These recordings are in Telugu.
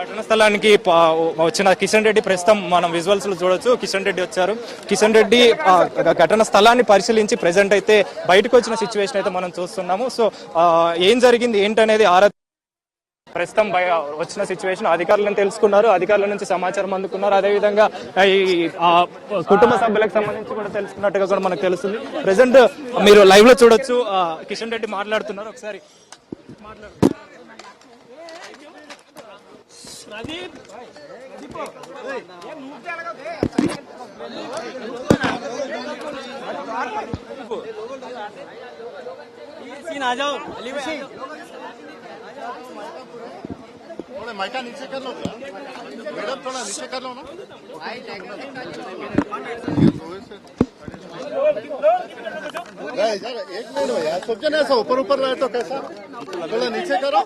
ఘటన స్థలానికి వచ్చిన కిషన్ రెడ్డి ప్రస్తుతం మనం విజువల్స్లో చూడొచ్చు. కిషన్ రెడ్డి వచ్చారు. కిషన్ రెడ్డి ఘటన స్థలాన్ని పరిశీలించి ప్రెసెంట్ అయితే బయటకు వచ్చిన సిచ్యువేషన్ అయితే మనం చూస్తున్నాము. సో ఏం జరిగింది? ఏంటనేది ఆరా ప్రస్తుతం బయ వచ్చిన సిచ్యువేషన్ అధికారులను తెలుసుకున్నారు. అధికారుల నుంచి సమాచారం అందుకున్నారు. అదేవిధంగా ఈ కుటుంబ సభ్యులకు సంబంధించి కూడా తెలుసుకున్నట్టుగా కూడా మనకు తెలుస్తుంది. ప్రెసెంట్ మీరు లైవ్లో చూడొచ్చు. కిషన్ రెడ్డి మాట్లాడుతున్నారు. ఒకసారి మాట్లాడు थोड़ा माइका नीचे कर लो मैडम थोड़ा नीचे कर लो ना। एक मिनट हो यार। सोचो ना ऐसा ऊपर ऊपर रहे तो कैसा? थोड़ा नीचे करो।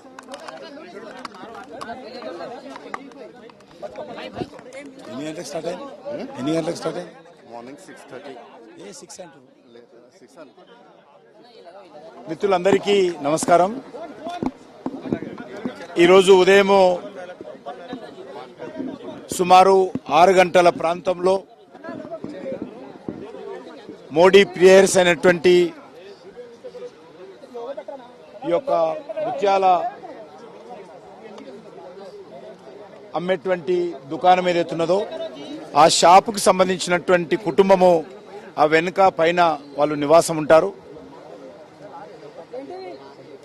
ఎన్ని గంటలకు స్టార్ట్ అయింది? ఎన్ని గంటలకు స్టార్ట్ అయింది? Morning six thirty. ఏ సిక్స్ అంటారు? సిక్స్ మిత్రులందరికీ నమస్కారం. ఈరోజు ఉదయము సుమారు ఆరు గంటల ప్రాంతంలో మోడీ ప్రియర్స్ అయినటువంటి ఈ యొక్క ముత్యాల అమ్మేటువంటి దుకాణం ఏదైతే ఉన్నదో ఆ షాపుకి సంబంధించినటువంటి కుటుంబము ఆ వెనుక పైన వాళ్ళు నివాసం ఉంటారు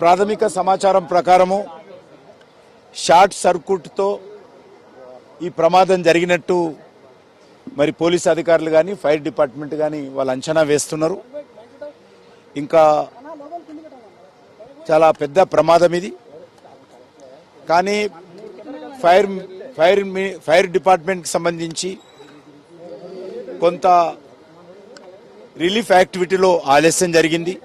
ప్రాథమిక సమాచారం ప్రకారము షార్ట్ సర్క్యూట్తో ఈ ప్రమాదం జరిగినట్టు మరి పోలీస్ అధికారులు కానీ ఫైర్ డిపార్ట్మెంట్ కానీ వాళ్ళు అంచనా వేస్తున్నారు. ఇంకా చాలా పెద్ద ప్రమాదం ఇది. కానీ ఫైర్ ఫైర్ మీ- ఫైర్ డిపార్ట్మెంట్కి సంబంధించి కొంత రిలీఫ్ యాక్టివిటీలో ఆలస్యం జరిగింది.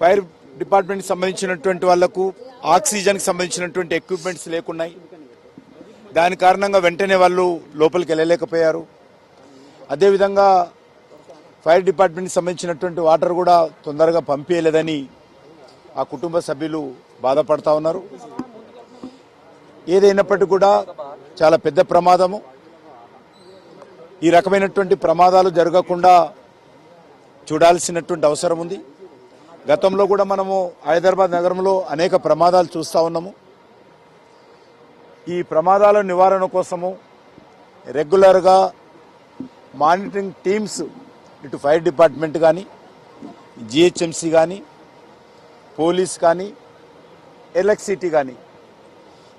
ఫైర్ డిపార్ట్మెంట్ సంబంధించినటువంటి వాళ్ళకు ఆక్సిజన్కి సంబంధించినటువంటి ఎక్విప్మెంట్స్ లేకున్నాయి. దాని కారణంగా వెంటనే వాళ్ళు లోపలికి వెళ్ళలేకపోయారు. అదేవిధంగా ఫైర్ డిపార్ట్మెంట్కి సంబంధించినటువంటి వాటర్ కూడా తొందరగా పంపించలేదని ఆ కుటుంబ సభ్యులు బాధపడతా ఉన్నారు. ఏదైనప్పటికీ కూడా చాలా పెద్ద ప్రమాదము. ఈ రకమైనటువంటి ప్రమాదాలు జరగకుండా చూడాల్సినటువంటి అవసరం ఉంది. గతంలో కూడా మనము హైదరాబాద్ నగరంలో అనేక ప్రమాదాలు చూస్తూ ఉన్నాము. ఈ ప్రమాదాల నివారణ కోసము రెగ్యులర్గా మానిటరింగ్ టీమ్స్ ఇటు ఫైర్ డిపార్ట్మెంట్ కానీ జిహెచ్ఎంసీ కానీ పోలీస్ కానీ ఎలక్ట్రిసిటీ కానీ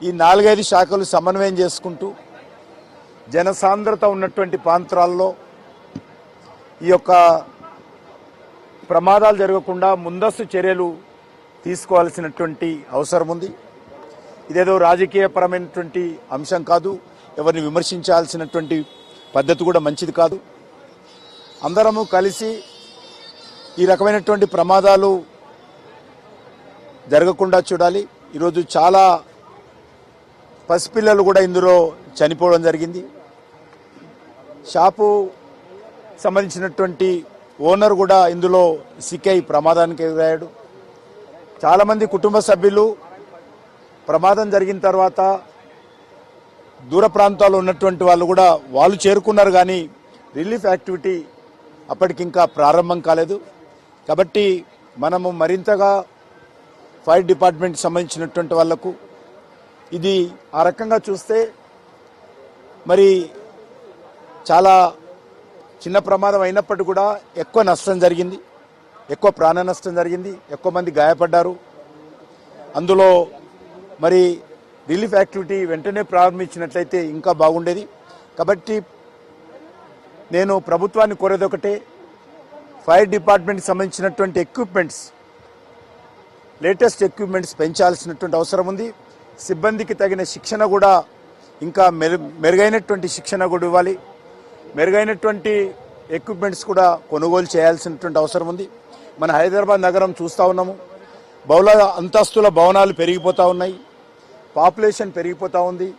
ఈ నాలుగైదు శాఖలు సమన్వయం చేసుకుంటూ జనసాంద్రత ఉన్నటువంటి ప్రాంతాల్లో ఈ యొక్క ప్రమాదాలు జరగకుండా ముందస్తు చర్యలు తీసుకోవాల్సినటువంటి అవసరం ఉంది. ఇదేదో రాజకీయపరమైనటువంటి అంశం కాదు. ఎవరిని విమర్శించాల్సినటువంటి పద్ధతి కూడా మంచిది కాదు. అందరము కలిసి ఈ రకమైనటువంటి ప్రమాదాలు జరగకుండా చూడాలి. ఈరోజు చాలా పసిపిల్లలు కూడా ఇందులో చనిపోవడం జరిగింది. షాపు సంబంధించినటువంటి ఓనర్ కూడా ఇందులో సిక్కై ప్రమాదానికి ఎదురయ్యాడు. చాలామంది కుటుంబ సభ్యులు ప్రమాదం జరిగిన తర్వాత దూర ప్రాంతాల్లో ఉన్నటువంటి వాళ్ళు కూడా వాళ్ళు చేరుకున్నారు కానీ రిలీఫ్ యాక్టివిటీ అప్పటికింకా ప్రారంభం కాలేదు. కాబట్టి మనము మరింతగా ఫైర్ డిపార్ట్మెంట్ సంబంధించినటువంటి వాళ్ళకు ఇది ఆ రకంగా చూస్తే మరి చాలా చిన్న ప్రమాదం అయినప్పటికీ కూడా ఎక్కువ నష్టం జరిగింది. ఎక్కువ ప్రాణ నష్టం జరిగింది. ఎక్కువ మంది గాయపడ్డారు. అందులో మరి రిలీఫ్ యాక్టివిటీ వెంటనే ప్రారంభించినట్లయితే ఇంకా బాగుండేది. కాబట్టి నేను ప్రభుత్వాన్ని కోరేది ఒకటే ఫైర్ డిపార్ట్మెంట్కి సంబంధించినటువంటి ఎక్విప్మెంట్స్ లేటెస్ట్ ఎక్విప్మెంట్స్ పెంచాల్సినటువంటి అవసరం ఉంది. సిబ్బందికి తగిన శిక్షణ కూడా ఇంకా మెరు మెరుగైనటువంటి శిక్షణ కూడా ఇవ్వాలి. మెరుగైనటువంటి ఎక్విప్మెంట్స్ కూడా కొనుగోలు చేయాల్సినటువంటి అవసరం ఉంది. మన హైదరాబాద్ నగరం చూస్తూ ఉన్నాము. బహుళ అంతస్తుల భవనాలు పెరిగిపోతూ ఉన్నాయి. పాపులేషన్ పెరిగిపోతూ ఉంది.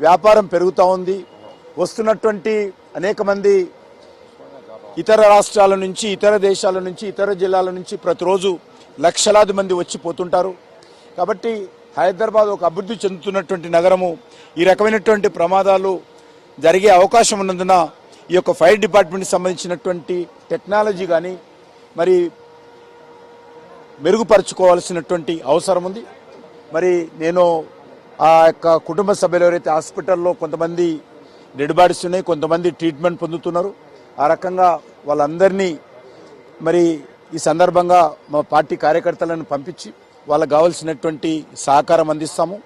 వ్యాపారం పెరుగుతూ ఉంది. వస్తున్నటువంటి అనేక మంది ఇతర రాష్ట్రాల నుంచి ఇతర దేశాల నుంచి ఇతర జిల్లాల నుంచి ప్రతిరోజు లక్షలాది మంది వచ్చి పోతుంటారు. కాబట్టి హైదరాబాద్ ఒక అభివృద్ధి చెందుతున్నటువంటి నగరము. ఈ రకమైనటువంటి ప్రమాదాలు జరిగే అవకాశం ఉన్నందున ఈ యొక్క ఫైర్ డిపార్ట్మెంట్కి సంబంధించినటువంటి టెక్నాలజీ కానీ మరి మెరుగుపరుచుకోవాల్సినటువంటి అవసరం ఉంది. మరి నేను ఆ యొక్క కుటుంబ సభ్యులు ఎవరైతే హాస్పిటల్లో కొంతమంది డెడ్ బాడీస్ ఉన్నాయి కొంతమంది ట్రీట్మెంట్ పొందుతున్నారు ఆ రకంగా వాళ్ళందరినీ మరి ఈ సందర్భంగా మా పార్టీ కార్యకర్తలను పంపించి వాళ్ళకు కావాల్సినటువంటి సహకారం అందిస్తాము.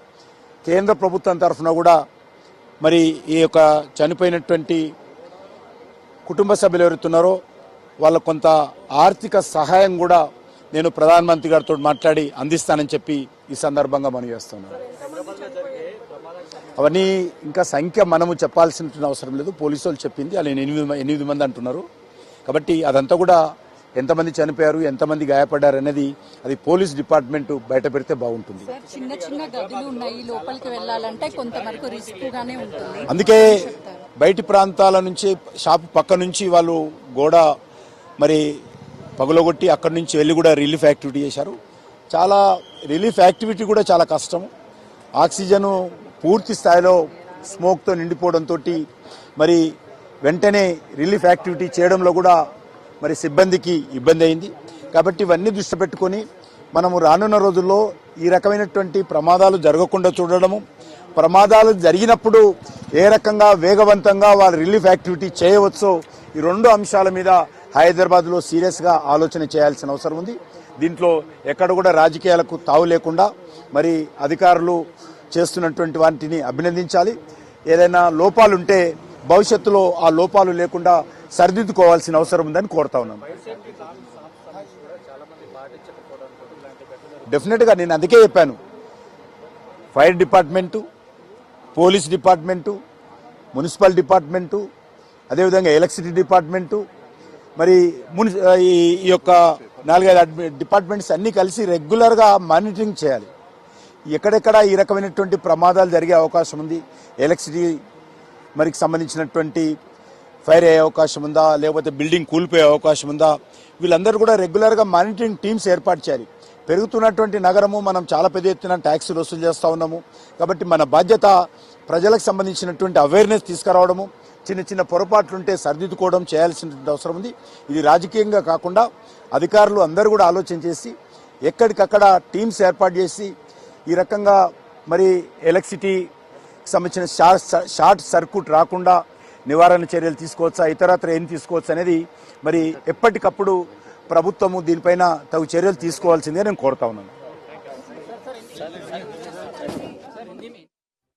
కేంద్ర ప్రభుత్వం తరఫున కూడా మరి ఈ యొక్క చనిపోయినటువంటి కుటుంబ సభ్యులు ఎవరుతున్నారో వాళ్ళకు కొంత ఆర్థిక సహాయం కూడా నేను ప్రధానమంత్రి గారితో మాట్లాడి అందిస్తానని చెప్పి ఈ సందర్భంగా మనం చేస్తున్నాను అవన్నీ ఇంకా సంఖ్య మనము చెప్పాల్సిన అవసరం లేదు. పోలీసు వాళ్ళు చెప్పింది వాళ్ళు ఎనిమిది ఎనిమిది మంది అంటున్నారు. కాబట్టి అదంతా కూడా ఎంతమంది చనిపోయారు ఎంతమంది గాయపడ్డారు అనేది అది పోలీస్ డిపార్ట్మెంట్ బయట పెడితే బాగుంటుంది. చిన్న చిన్న గదులు ఉన్నాయి లోపలికి వెళ్ళాలంటే కొంతవరకు రిస్క్ గానే ఉంటుంది. అందుకే బయటి ప్రాంతాల నుంచి షాప్ పక్క నుంచి వాళ్ళు గోడ మరి పగులగొట్టి అక్కడి నుంచి వెళ్ళి కూడా రిలీఫ్ యాక్టివిటీ చేశారు. చాలా రిలీఫ్ యాక్టివిటీ కూడా చాలా కష్టం. ఆక్సిజన్ పూర్తి స్థాయిలో స్మోక్తో నిండిపోవడంతో మరి వెంటనే రిలీఫ్ యాక్టివిటీ చేయడంలో కూడా మరి సిబ్బందికి ఇబ్బంది అయింది. కాబట్టి ఇవన్నీ దృష్టి పెట్టుకొని మనము రానున్న రోజుల్లో ఈ రకమైనటువంటి ప్రమాదాలు జరగకుండా చూడడము ప్రమాదాలు జరిగినప్పుడు ఏ రకంగా వేగవంతంగా వారు రిలీఫ్ యాక్టివిటీ చేయవచ్చో ఈ రెండు అంశాల మీద హైదరాబాద్లో సీరియస్గా ఆలోచన చేయాల్సిన అవసరం ఉంది. దీంట్లో ఎక్కడ కూడా రాజకీయాలకు తావు లేకుండా మరి అధికారులు చేస్తున్నటువంటి వాటిని అభినందించాలి. ఏదైనా లోపాలుంటే భవిష్యత్తులో ఆ లోపాలు లేకుండా సరిదిద్దుకోవాల్సిన అవసరం ఉందని కోరుతా ఉన్నాను డెఫినెట్గా నేను అందుకే చెప్పాను. Fire department police department municipal department అదేవిధంగా ఎలక్ట్రిసిటీ డిపార్ట్మెంటు మరి మున్సి ఈ ఈ యొక్క నాలుగైదు అడ్మి- డిపార్ట్మెంట్స్ అన్నీ కలిసి రెగ్యులర్గా మానిటరింగ్ చేయాలి. ఎక్కడెక్కడ ఈ రకమైనటువంటి ప్రమాదాలు జరిగే అవకాశం ఉంది? ఎలక్ట్రిసిటీ మరికి సంబంధించినటువంటి ఫైర్ అయ్యే అవకాశం ఉందా? లేకపోతే బిల్డింగ్ కూలిపోయే అవకాశం ఉందా? వీళ్ళందరూ కూడా రెగ్యులర్గా మానిటరింగ్ టీమ్స్ ఏర్పాటు చేయాలి. పెరుగుతున్నటువంటి నగరము మనం చాలా పెద్ద ఎత్తున ట్యాక్సులు వసూలు చేస్తూ ఉన్నాము. కాబట్టి మన బాధ్యత ప్రజలకు సంబంధించినటువంటి అవేర్నెస్ తీసుకురావడము చిన్న చిన్న పొరపాట్లుంటే సరిదిద్దుకోవడం చేయాల్సినటువంటి అవసరం ఉంది. ఇది రాజకీయంగా కాకుండా అధికారులు అందరూ కూడా ఆలోచన చేసి ఎక్కడికక్కడ టీమ్స్ ఏర్పాటు చేసి ఈ రకంగా మరి ఎలక్ట్రిసిటీ సంబంధించిన షార్ట్ షార్ట్ సర్క్యూట్ రాకుండా నివారణ చర్యలు తీసుకోవచ్చా ఇతరత్ర ఏం తీసుకోవచ్చు అనేది మరి ఎప్పటికప్పుడు ప్రభుత్వము దీనిపైన తగు చర్యలు తీసుకోవాల్సిందే నేను కోరుతా ఉన్నాను.